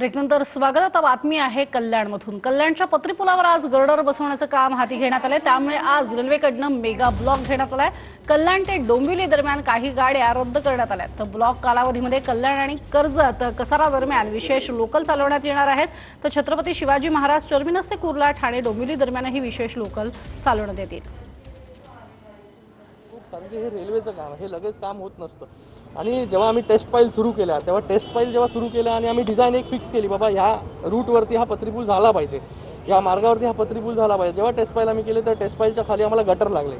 ब्रेकनंतर स्वागत. आता बातमी आहे कल्याणमधून. कल्याणच्या पत्रीपुलावर आज गर्डर बसवण्याचं काम हाती घेण्यात आलंय. त्यामुळे आज रेल्वेकडनं मेगा ब्लॉक घेण्यात आलाय. कल्याण ते डोंबिवली दरम्यान काही गाड्या रद्द करण्यात आल्या तर ब्लॉक कालावधीमध्ये कल्याण आणि कर्जत कसारा दरम्यान विशेष लोकल चालवण्यात येणार आहेत. तर छत्रपती शिवाजी महाराज टर्मिनस ते कुर्ला ठाणे डोंबिवली दरम्यानही विशेष लोकल चालवण्यात येतील. कारण की हे रेल्वेचं काम आहे हे लगेच काम होत नसतं. आणि जेव्हा आम्ही टेस्ट फाईल सुरू केल्या तेव्हा टेस्ट फाईल जेव्हा सुरू केल्या आणि आम्ही डिझाईन एक फिक्स केली बाबा ह्या रूटवरती हा पत्रीपूल झाला पाहिजे. या मार्गावरती हा पत्रीपूल झाला पाहिजे. जेव्हा टेस्ट पाईल आम्ही केले तर टेस्ट फाईलच्या खाली आम्हाला गटर लागले.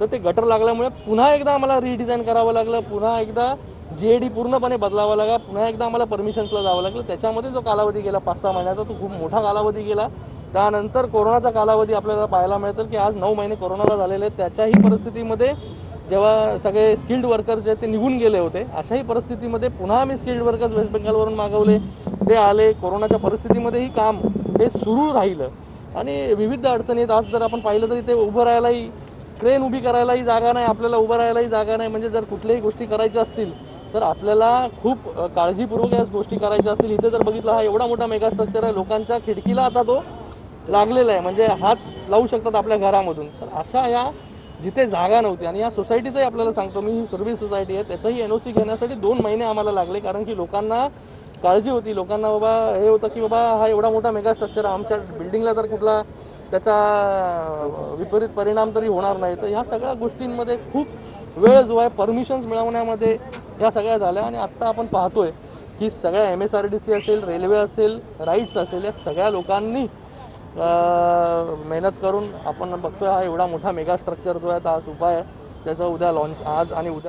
तर ते गटर लागल्यामुळे पुन्हा एकदा आम्हाला रिडिझाईन करावं लागलं. पुन्हा एकदा जी ए डी पूर्णपणे बदलावा लागला पुन्हा एकदा आम्हाला परमिशन्सला जावं लागलं. त्याच्यामध्ये जो कालावधी गेला पाच सहा महिन्याचा तो खूप मोठा कालावधी गेला. त्यानंतर कोरोनाचा कालावधी आपल्याला पाहायला मिळतं की आज नऊ महिने कोरोनाला झालेले आहेत. त्याच्याही परिस्थितीमध्ये जेव्हा सगळे स्किल्ड वर्कर्स जे ते निघून गेले होते अशाही परिस्थितीमध्ये पुन्हा आम्ही स्किल्ड वर्कर्स वेस्ट बेंगालवरून मागवले. ते आले कोरोनाच्या परिस्थितीमध्येही काम हे सुरू राहिलं. आणि विविध अडचणी आहेत. आज जर आपण पाहिलं तरी ते उभं राहायलाही ट्रेन उभी करायलाही जागा नाही. आपल्याला उभं राहायलाही जागा नाही. म्हणजे जर कुठल्याही गोष्टी करायच्या असतील तर आपल्याला खूप काळजीपूर्वक याच गोष्टी करायच्या असतील. इथे जर बघितलं हा एवढा मोठा मेगास्ट्रक्चर आहे. लोकांच्या खिडकीला आता तो लागलेला आहे. म्हणजे हात लावू शकतात आपल्या घरामधून. तर अशा या जिथे जागा नव्हती आणि या सोसायटीचंही आपल्याला सांगतो मी ही सर्व्हिस सोसायटी आहे त्याचंही एन ओ सी घेण्यासाठी दोन महिने आम्हाला लागले कारण की लोकांना काळजी होती. लोकांना बाबा हे होतं की बाबा हा एवढा मोठा मेगा स्ट्रक्चर आमच्या बिल्डिंगला तर कुठला त्याचा विपरीत परिणाम तरी होणार नाही. तर ह्या सगळ्या गोष्टींमध्ये खूप वेळ जो आहे परमिशन्स मिळवण्यामध्ये या सगळ्या झाल्या. आणि आत्ता आपण पाहतोय की सगळ्या M S R D C असेल रेल्वे असेल राईट्स असेल या सगळ्या लोकांनी मेहनत करून आपण बघतोय हा एवढा मोठा मेगा स्ट्रक्चर जो आहे तो आज उभा आहे. त्याचं उद्या लॉन्च आज आणि उद्या